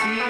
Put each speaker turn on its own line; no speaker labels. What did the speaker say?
আছি